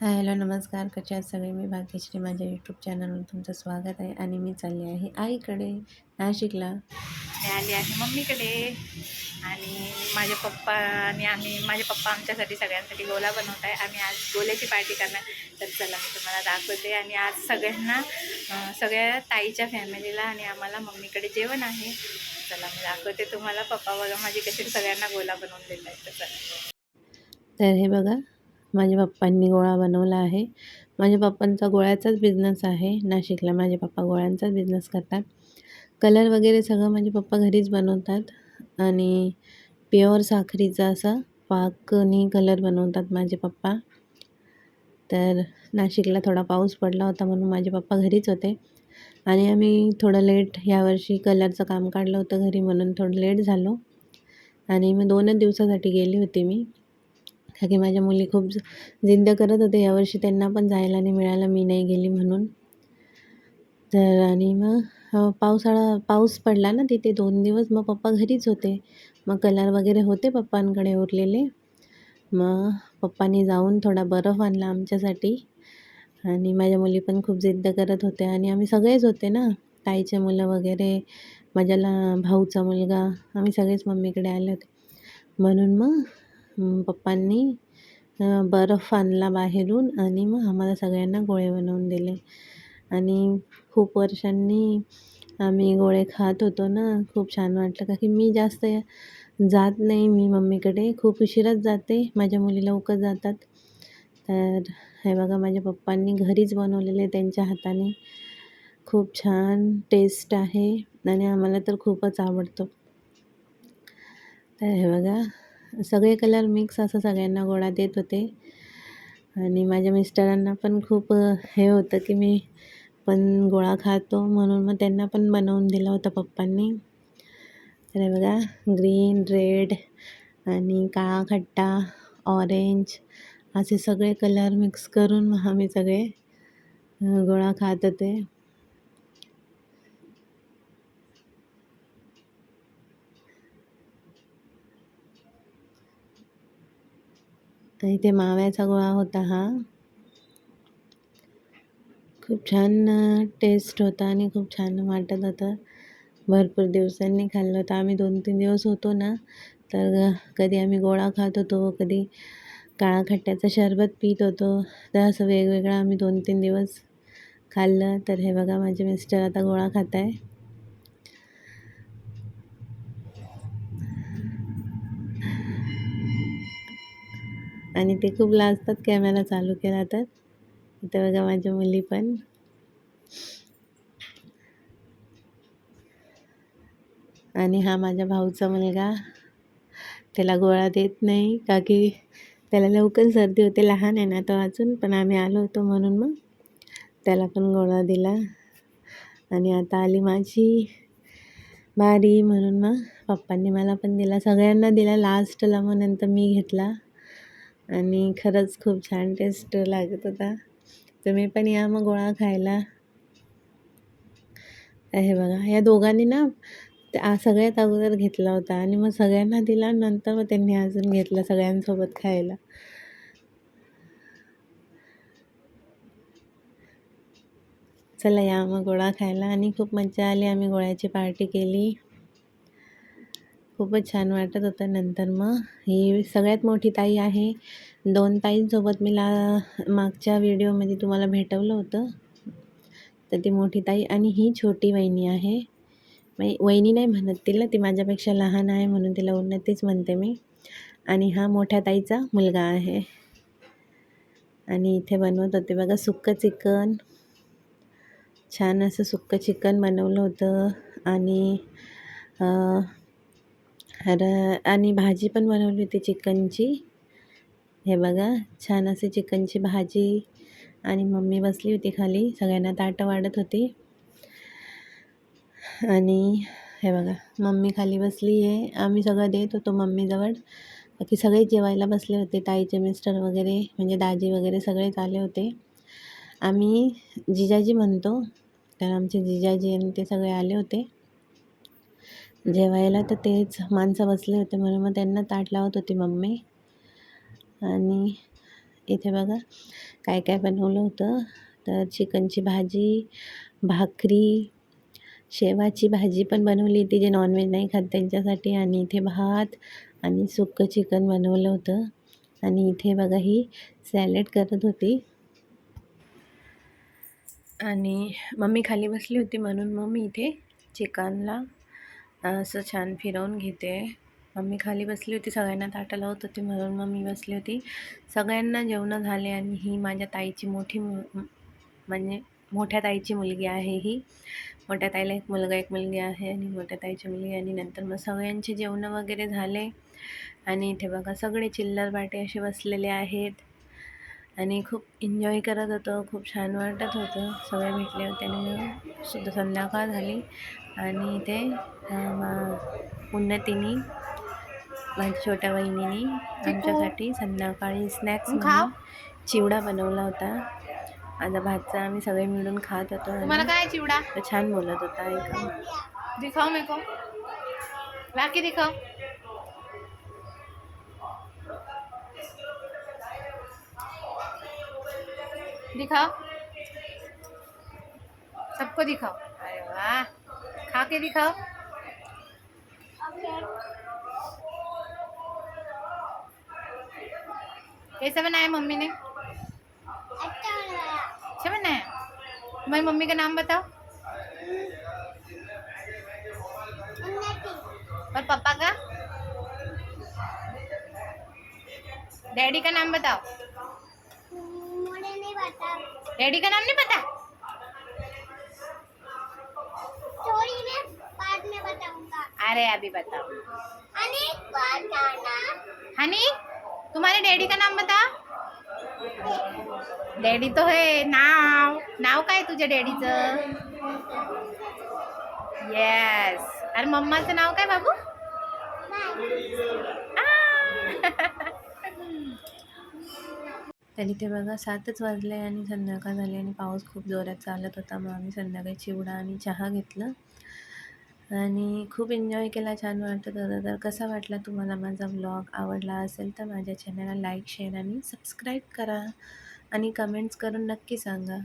Hi hello नमस्कार. कशा आहात सगळे? मी भाग्यश्री. माझ्या यूट्यूब चॅनलवर तुमचं स्वागत आहे आणि मी चालली आहे आईकडे नाशिकला. मी आली आहे मम्मीकडे. आणि माझे पप्पा आणि आम्ही माझे पप्पा आमच्यासाठी सगळ्यांसाठी गोला बनवत आहे आम्ही आज गोल्याची पार्टी करणार. तर चला मी तुम्हाला दाखवते. आणि आज सगळ्यांना सगळ्या ताईच्या फॅमिलीला आणि आम्हाला मम्मीकडे जेवण आहे. चला मी दाखवते तुम्हाला. पप्पा बघा माझी कशी सगळ्यांना गोला बनवून देत आहेत तर चला. तर हे बघा माझ्या पप्पांनी गोळा बनवला आहे. माझ्या पप्पांचा गोळ्याचाच बिझनेस आहे. नाशिकला माझे पप्पा गोळ्यांचाच बिझनेस करतात. कलर वगैरे सगळं माझे पप्पा घरीच बनवतात. आणि प्युअर साखरीचा असा पाकनी कलर बनवतात माझे पप्पा. तर नाशिकला थोडा पाऊस पडला होता म्हणून माझे पप्पा घरीच होते. आणि आम्ही थोडं लेट यावर्षी कलरचं काम काढलं होतं घरी म्हणून थोडं लेट झालो. आणि मग दोनच दिवसासाठी गेली होती मी. का की माझ्या मुली खूप जिद्द करत होते. यावर्षी त्यांना पण जायला नाही मिळालं मी नाही गेली म्हणून. तर आणि मग पावसाळा पाऊस पडला ना तिथे दोन दिवस. मग पप्पा घरीच होते. मग कलर वगैरे होते पप्पांकडे उरलेले. मग पप्पांनी जाऊन थोडा बर्फ आणला आमच्यासाठी. आणि माझ्या मुली पण खूप जिद्द करत होत्या आणि आम्ही सगळेच होते ना. ताईचे मुलं वगैरे माझ्याला भाऊचा मुलगा आम्ही सगळेच मम्मीकडे आले. होते म्हणून मग पप्पांनी बर्फ आणला बाहेरून आणि मग आम्हाला सगळ्यांना गोळे बनवून दिले. आणि खूप वर्षांनी आम्ही गोळे खात होतो ना खूप छान वाटलं. का की मी जास्त जात नाही मी मम्मीकडे खूप उशिराच जाते माझ्या मुली लवकर जातात. तर हे बघा माझ्या पप्पांनी घरीच बनवलेले त्यांच्या हाताने. खूप छान टेस्ट आहे आणि आम्हाला तर खूपच आवडतो. तर हे बघा सगळे कलर मिक्स असं सगळ्यांना गोळा देत होते. आणि माझ्या मिस्टरांना पण खूप हे होतं की मी पण गोळा खातो म्हणून मग त्यांना पण बनवून दिला होता पप्पांनी. तर बघा ग्रीन रेड आणि काळा खट्टा ऑरेंज असे सगळे कलर मिक्स करून मग आम्ही सगळे गोळा खात होते आणि इथे माव्याचा गोळा होता हा. खूप छान टेस्ट होता आणि खूप छान वाटत होतं. भरपूर दिवसांनी खाल्लं होतं. आम्ही दोन तीन दिवस होतो ना तर कधी आम्ही गोळा खात होतो कधी काळा खट्ट्याचं शरबत पित होतो तर असं वेगवेगळं आम्ही दोन तीन दिवस खाल्लं. तर हे बघा माझे मिस्टर आता गोळा खात आहे आणि ते खूप लाजतात कॅमेरा चालू केला तर. इथं बघा माझ्या मुली पण. आणि हा माझ्या भाऊचा मुलगा. त्याला गोळा देत नाही का की त्याला लवकर सर्दी होते लहान आहे ना तो अजून पण आम्ही आलो होतो म्हणून मग त्याला पण गोळा दिला. आणि आता आली माझी बारी म्हणून मग पप्पांनी मला पण दिला सगळ्यांना दिला लास्टला मग नंतर मी घेतला. आणि खरंच खूप छान टेस्ट लागत होता. तुम्ही पण या मग गोळा खायला. हे बघा या दोघांनी ना त्या सगळ्यात अगोदर घेतला होता आणि मग सगळ्यांना दिला नंतर मग त्यांनी अजून घेतला सगळ्यांसोबत खायला. चला या मग गोळा खायला आणि खूप मजा आली. आम्ही गोळ्याची पार्टी केली. खूपच छान वाटत होतं नंतर मग. ही सगळ्यात मोठी ताई आहे. दोन ताईंसोबत मी ला मागच्या व्हिडिओमध्ये तुम्हाला भेटवलं होतं. तर ती मोठी ताई आणि ही छोटी वहिनी आहे. वहिनी नाही म्हणत तिला ती माझ्यापेक्षा लहान आहे म्हणून तिला उन्नतीच म्हणते मी. आणि हा मोठ्या ताईचा मुलगा आहे. आणि इथे बनवत होते बघा सुक्कं चिकन. छान असं सुक्कं चिकन बनवलं होतं. आणि तर आणि भाजी पण बनवली होती चिकनची. हे बघा छान असे चिकनची भाजी आणि मम्मी बसली होती खाली. सगळ्यांना ताटं वाढत होती. आणि हे बघा मम्मी खाली बसली आहे. आम्ही सगळं देत होतो मम्मीजवळ. बाकी सगळे जेवायला बसले होते ताईचे मिस्टर वगैरे म्हणजे दाजी वगैरे सगळेच आले होते. आम्ही जिजाजी म्हणतो तर आमचे जिजाजी आणि ते सगळे आले होते. जेवायला तर तेच माणसं बसले होते म्हणून मग त्यांना ताट लावत होती मम्मी. आणि इथे बघा काय काय बनवलं होतं. तर चिकनची भाजी भाकरी शेवाची भाजी पण बनवली होती जे नॉनव्हेज नाही खात त्यांच्यासाठी. आणि इथे भात आणि सुक्कं चिकन बनवलं होतं. आणि इथे बघा ही सॅलेड करत होती. आणि मम्मी खाली बसली होती म्हणून मग मी इथे चिकनला असं छान फिरवून घेते. मम्मी खाली बसली होती सगळ्यांना ताटं लावत होती म्हणून मग मी बसली होती. सगळ्यांना जेवणं झाले आणि ही माझ्या ताईची मोठी म्हणजे मोठ्या ताईची मुलगी आहे ही. मोठ्या ताईला एक मुलगा एक मुलगी आहे आणि मोठ्या ताईची मुलगी आणि नंतर मग सगळ्यांचे जेवणं वगैरे झाले. आणि इथे बघा सगळे चिल्लर बाटे असे बसलेले आहेत. आणि खूप एन्जॉय करत होतो खूप छान वाटत होतं. सगळे भेटले होते आणि शुद्ध सुद्धा संध्याकाळ झाली. आणि मा- उन्नतीने माझ्या छोट्या बहिणीने आमच्यासाठी संध्याकाळी स्नॅक्स. चिवडा बनवला होता. माझा भातचा आम्ही सगळे मिळून खात होतो तुम्हाला काय चिवडा? तो छान बोलत होता एकदम. दिखाओ मेरे को लाके दिखाओ दिखाओ सबको दिखाओ अरे वाह. खा के दिखाओ कैसा बनाया मम्मी ने? अच्छा बनाया। तुम्हारी मम्मी का नाम बताओ। और पापा का? डैडी का नाम बताओ। मुझे नहीं पता। डैडी का नाम नहीं पता? अरे अभी बताओ। हनी तुम्हारे डैडी का नाम बता डॅडी तो है नाव। नाव काय तुझ्या डॅडीचं? येस अरे मम्माचं नाव काय बाबू? तरी ते बघा सातच वाजले आणि संध्याकाळ झाली आणि पाऊस खूप जोरात चालत होता मग आम्ही संध्याकाळी चिवडा आणि चहा घेतलं. आणि खूप एन्जॉय केला छान वाटत होतं तर कसा वाटला तुम्हाला माझा ब्लॉग आवडला असेल तर माझ्या चॅनलला लाईक शेअर आणि सबस्क्राईब करा. आणि कमेंट्स करून नक्की सांगा.